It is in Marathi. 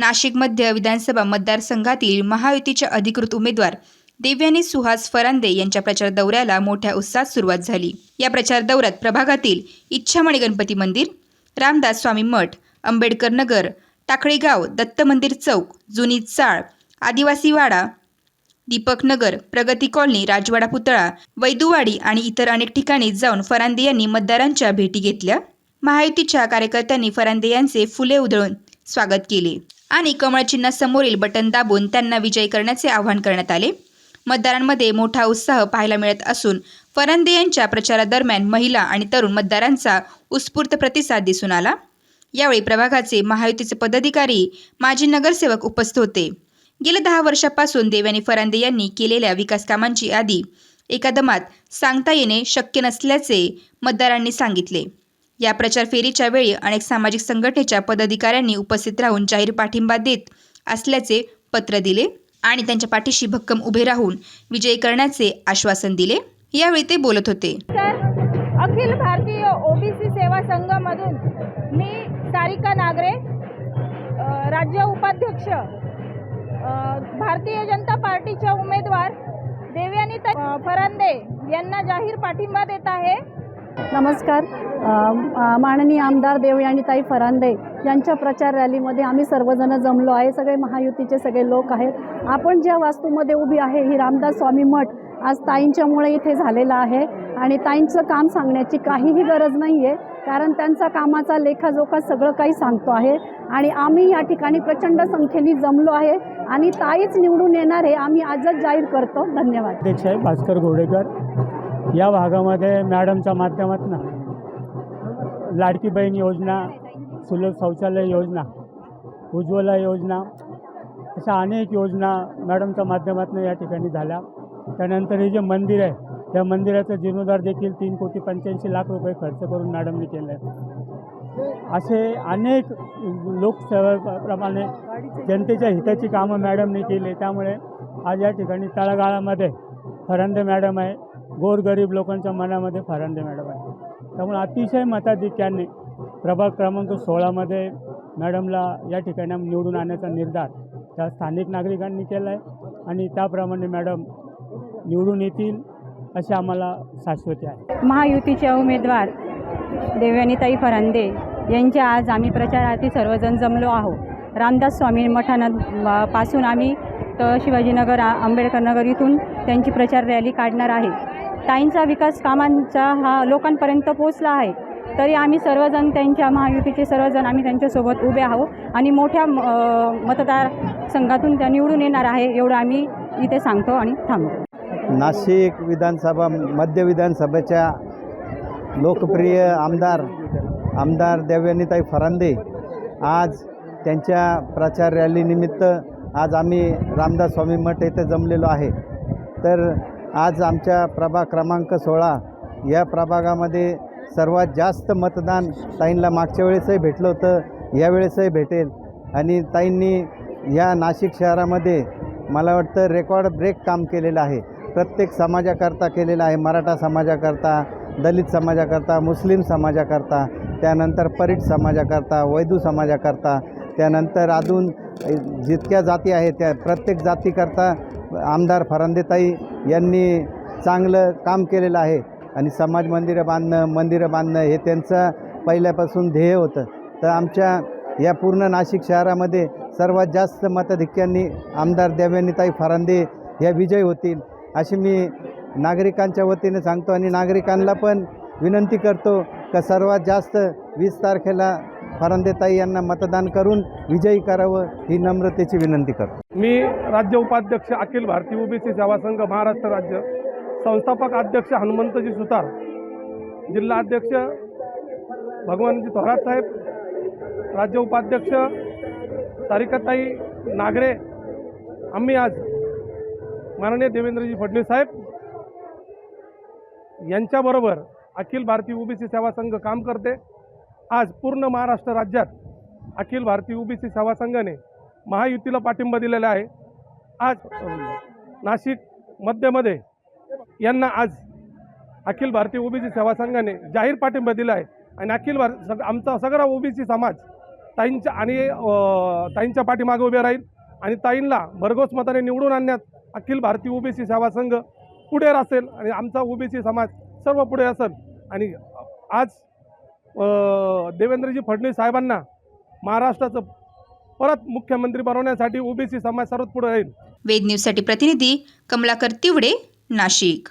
नाशिक मध्य विधानसभा मतदारसंघातील महायुतीच्या अधिकृत उमेदवार देवयानी सुहास फरांदे यांच्या प्रचार दौऱ्याला मोठ्या उत्साहात सुरुवात झाली. या प्रचार दौऱ्यात प्रभागातील इच्छामणी गणपती मंदिर रामदास स्वामी मठ आंबेडकर नगर टाकळेगाव दत्त मंदिर चौक जुनी चाळ आदिवासी वाडा दीपक नगर प्रगती कॉलनी राजवाडा पुतळा वैदुवाडी आणि इतर अनेक ठिकाणी जाऊन फरांदे यांनी मतदारांच्या भेटी घेतल्या. महायुतीच्या कार्यकर्त्यांनी फरांदे यांचे फुले उधळून स्वागत केले. आणि कमळ चिन्हासमोरील बटन दाबून त्यांना विजयी करण्याचे आवाहन करण्यात आले. मतदारांमध्ये मोठा उत्साह पाहायला मिळत असून फरांदे यांच्या प्रचारादरम्यान महिला आणि तरुण मतदारांचा उत्स्फूर्त प्रतिसाद दिसून आला. यावेळी प्रभागाचे महायुतीचे पदाधिकारी माजी नगरसेवक उपस्थित होते. गेल्या दहा वर्षापासून देवानी फरांदे यांनी केलेल्या विकास कामांची यादी एका दमात सांगता येणे शक्य नसल्याचे मतदारांनी सांगितले. या प्रचार फेरीच्या वेळी अनेक सामाजिक संघटनेच्या पदाधिकाऱ्यांनी उपस्थित राहून जाहीर पाठिंबा देत असल्याचे पत्र दिले आणि त्यांच्या पाठीशी भक्कम उभे राहून विजयी करण्याचे आश्वासन दिले. यावेळी ते बोलत होते. तर अखिल भारतीय ओबीसी सेवा संघामधून मी सारिका नागरे राज्य उपाध्यक्ष भारतीय जनता पार्टीच्या उमेदवार देवयानी फरांदे यांना जाहीर पाठिंबा देत आहे. नमस्कार. अ, आमदार माननीय आमदार देवयानीताई फरांदे यांच्या प्रचार रॅलीमध्ये आम्ही सर्वजण जमलो आहे. सगळे महायुतीचे सगळे लोक आहेत. आपण ज्या वास्तूमध्ये उभी आहे ही रामदास स्वामी मठ आज ताईंच्यामुळे इथे झालेला आहे आणि ताईंचं काम सांगण्याची काहीही गरज नाही आहे कारण त्यांचा कामाचा लेखाजोखा सगळं काही सांगतो आहे. आणि आम्ही या ठिकाणी प्रचंड संख्येने जमलो आहे आणि ताईच निवडून येणार आहे आम्ही आजच जाहीर करतो. धन्यवाद. अध्यक्ष आहे भास्कर घोडेकर या भागामध्ये मॅडमच्या माध्यमातून लाडकी बहीण योजना सुलभ शौचालय योजना उज्ज्वला योजना अशा अनेक योजना मॅडमच्या माध्यमातून या ठिकाणी झाल्या. त्यानंतर हे जे मंदिर आहे त्या मंदिराचं जीर्णोद्धार देखील तीन कोटी पंच्याऐंशी लाख रुपये खर्च करून मॅडमने केलं आहे असे अनेक लोकसेवेप्रमाणे जनतेच्या हिताची कामं मॅडमने केली. त्यामुळे आज या ठिकाणी तळागाळामध्ये फरंदे मॅडम आहे गोरगरीब लोकांच्या मनामध्ये फरांदे मॅडम आहे त्यामुळे अतिशय मताधिक्याने प्रभाग क्रमांक सोळामध्ये मॅडमला या ठिकाणी निवडून आणण्याचा निर्धार त्या स्थानिक नागरिकांनी केला आहे आणि त्याप्रमाणे मॅडम निवडून येतील अशी आम्हाला शाश्वती आहे. महायुतीच्या उमेदवार देवयानीताई फरांदे यांच्या आज आम्ही प्रचारार्थी सर्वजण जमलो आहोत. रामदास स्वामी मठाना पासून आम्ही तर शिवाजीनगर आंबेडकर नगर इथून त्यांची प्रचार रॅली काढणार आहे. ताईंचा विकास कामांचा हा लोकांपर्यंत पोचला आहे. तरी आम्ही सर्वजण त्यांच्या महायुतीचे सर्वजण आम्ही त्यांच्यासोबत उभे आहोत आणि मोठ्या म- मतदार संघातून त्या निवडून येणार आहे एवढं आम्ही इथे सांगतो आणि थांबतो. नाशिक विधानसभा मध्य विधानसभेच्या लोकप्रिय आमदार आमदार देवयानीताई फरांदे आज त्यांच्या प्रचार रॅलीनिमित्त आज आम्ही रामदास स्वामी मठ येथे जमलेलो आहे. तर आज आमच्या प्रभाग क्रमांक सोळा या प्रभागामध्ये सर्वात जास्त मतदान ताईंला मागच्या वेळेसही भेटलं होतं यावेळेसही भेटेल. आणि ताईंनी या नाशिक शहरामध्ये मला वाटतं रेकॉर्ड ब्रेक काम केलेलं आहे. प्रत्येक समाजाकरता केलेलं आहे. मराठा समाजाकरता दलित समाजाकरता मुस्लिम समाजाकरता त्यानंतर परीट समाजाकरता वैदू समाजाकरता त्यानंतर अजून जितक्या जाती आहेत त्या प्रत्येक जातीकरता आमदार फरांदेताई यांनी चांगलं काम केलेलं आहे. आणि समाज मंदिरं बांधणं मंदिरं बांधणं हे त्यांचं पहिल्यापासून ध्येय होतं. तर आमच्या या पूर्ण नाशिक शहरामध्ये सर्वात जास्त मताधिक्यांनी आमदार देवयानीताई फरांदे या विजय होतील अशी मी नागरिकांच्या वतीने सांगतो. आणि नागरिकांना पण विनंती करतो का सर्वात जास्त वीस तारखेला फरांदेताई यांना मतदान करून विजयी करावं ही नम्रतेची विनंती करतो. मी राज्य उपाध्यक्ष अखिल भारतीय ओबीसी सेवा संघ महाराष्ट्र राज्य संस्थापक अध्यक्ष हनुमंतजी सुतार जिल्हा अध्यक्ष भगवानजी थोरात साहेब राज्य उपाध्यक्ष तारिकाताई नागरे आम्ही आज माननीय देवेंद्रजी फडणवीस साहेब यांच्याबरोबर अखिल भारतीय ओबीसी सेवा संघ काम करते. आज पूर्ण महाराष्ट्र राज्यात अखिल भारतीय ओबीसी सेवा संघाने महायुतीला पाठिंबा दिलेला आहे. आज नाशिक मध्यमध्ये यांना आज अखिल भारतीय ओबीसी सेवा संघाने जाहीर पाठिंबा दिला आहे. आणि अखिल भार सग आमचा सगळा ओबीसी समाज ताईंच्या आणि ताईंच्या पाठीमागे उभे राहील आणि ताईंना भरघोस मताने निवडून आणण्यात अखिल भारतीय ओबीसी सेवा संघ पुढे असेल आणि आमचा ओबीसी समाज सर्व पुढे असेल. आणि आज देवेंद्रजी फडणवीस साहेबांना महाराष्ट्राचं परत मुख्यमंत्री बनवण्यासाठी ओबीसी समाज सर्वात पुढे राहील. वेद न्यूजसाठी प्रतिनिधी कमलाकर तिवडे नाशिक.